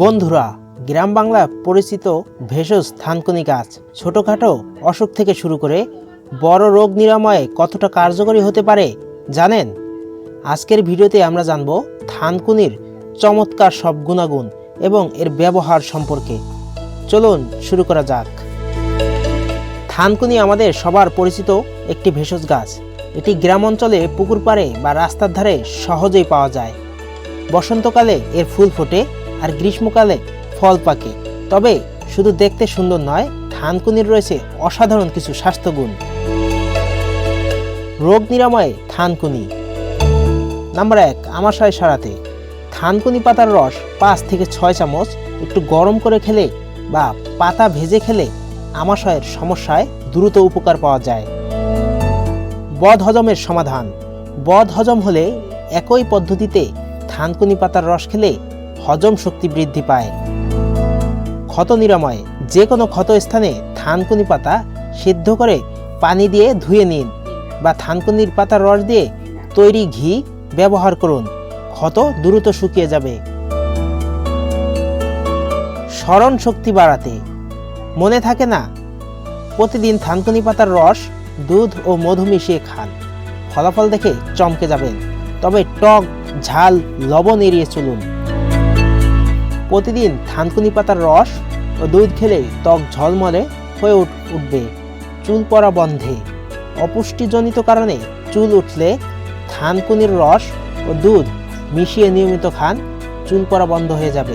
বন্ধুরা, গ্রাম বাংলা পরিচিত ভেষজ থানকুনি গাছ ছোটোখাটো অসুখ থেকে শুরু করে বড় রোগ নিরাময়ে কতটা কার্যকরী হতে পারে জানেন? আজকের ভিডিওতে আমরা জানব থানকুনির চমৎকার সব গুণাগুণ এবং এর ব্যবহার সম্পর্কে। চলুন শুরু করা যাক। থানকুনি আমাদের সবার পরিচিত একটি ভেষজ গাছ। এটি গ্রাম অঞ্চলে পুকুর পাড়ে বা রাস্তার ধারে সহজেই পাওয়া যায়। বসন্তকালে এর ফুল ফোটে আর গ্রীষ্মকালে ফল পাকে। তবে শুধু দেখতে সুন্দর নয় থানকুনির রয়েছে অসাধারণ কিছু স্বাস্থ্যগুণ। রোগ নিরাময়ে থানকুনি নাম্বার এক, আমাশয় সারাতে। থানকুনি পাতার রস পাঁচ থেকে ছয় চামচ, একটু গরম করে খেলে বা পাতা ভেজে খেলে আমাশয়ের সমস্যায় দ্রুত উপকার পাওয়া যায়। বদ হজমের সমাধান। বদ হজম হলে একই পদ্ধতিতে থানকুনি পাতার রস খেলে হজম শক্তি বৃদ্ধি পায়। ক্ষত নিরাময় যে কোনো ক্ষত স্থানে থানকুনি পাতা সিদ্ধ করে পানি দিয়ে ধুয়ে নিন বা থানকুনির পাতার রস দিয়ে তৈরি ঘি ব্যবহার করুন। ক্ষত দ্রুত শুকিয়ে যাবে। স্মরণ শক্তি বাড়াতে। মনে থাকে না, প্রতিদিন থানকুনি পাতার রস, দুধ ও মধু মিশিয়ে খান। ফলাফল দেখে চমকে যাবেন। তবে টক, ঝাল, লবণ এড়িয়ে চলুন। প্রতিদিন থানকুনি পাতার রস ও দুধ খেলে ত্বক ঝলমলে হয়ে উঠ- উঠবে। চুল পড়া বন্ধে। অপুষ্টিজনিত কারণে চুল উঠলে থানকুনির রস ও দুধ মিশিয়ে নিয়মিত খান, চুল পড়া বন্ধ হয়ে যাবে।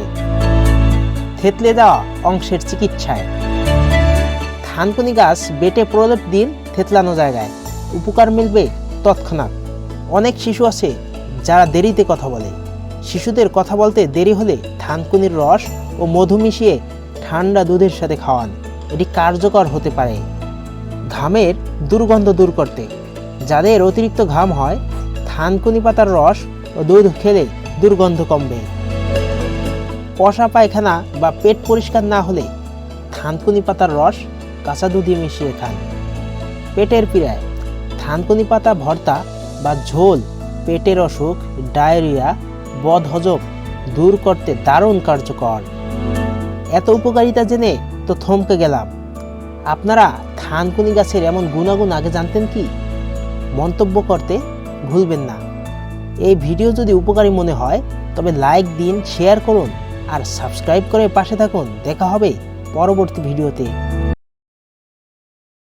থেতলে দেওয়া অংশের চিকিৎসায়। থানকুনি গাছ বেটে প্রলেপ দিন থেতলানো জায়গায়। উপকার মিলবে তৎক্ষণাৎ। অনেক শিশু আছে যারা দেরিতে কথা বলে। শিশুদের কথা বলতে দেরি হলে থানকুনির রস ও মধু মিশিয়ে ঠান্ডা দুধের সাথে খাওয়ান। এটি কার্যকর হতে পারে। ঘামের দুর্গন্ধ দূর করতে। যাদের অতিরিক্ত ঘাম হয়, থানকুনি পাতার রস ও দুধ খেলে দুর্গন্ধ কমবে। পশা পায়খানা বা পেট পরিষ্কার না হলে থানকুনি পাতার রস কাঁচা দুধে মিশিয়ে খান। পেটের পীড়ায় থানকুনি পাতা, ভর্তা বা ঝোল, পেটের অসুখ, ডায়রিয়া বদহজম দূর করতে দারুণ কার্যকর। এত উপকারিতা জেনে তো থমকে গেলাম। আপনারা থানকুনি গাছের এমন গুণাগুণ আগে জানতেন কি? মন্তব্য করতে ভুলবেন না। এই ভিডিও যদি উপকারী মনে হয়, তবে লাইক দিন, শেয়ার করুন আর সাবস্ক্রাইব করে পাশে থাকুন। দেখা হবে পরবর্তী ভিডিওতে।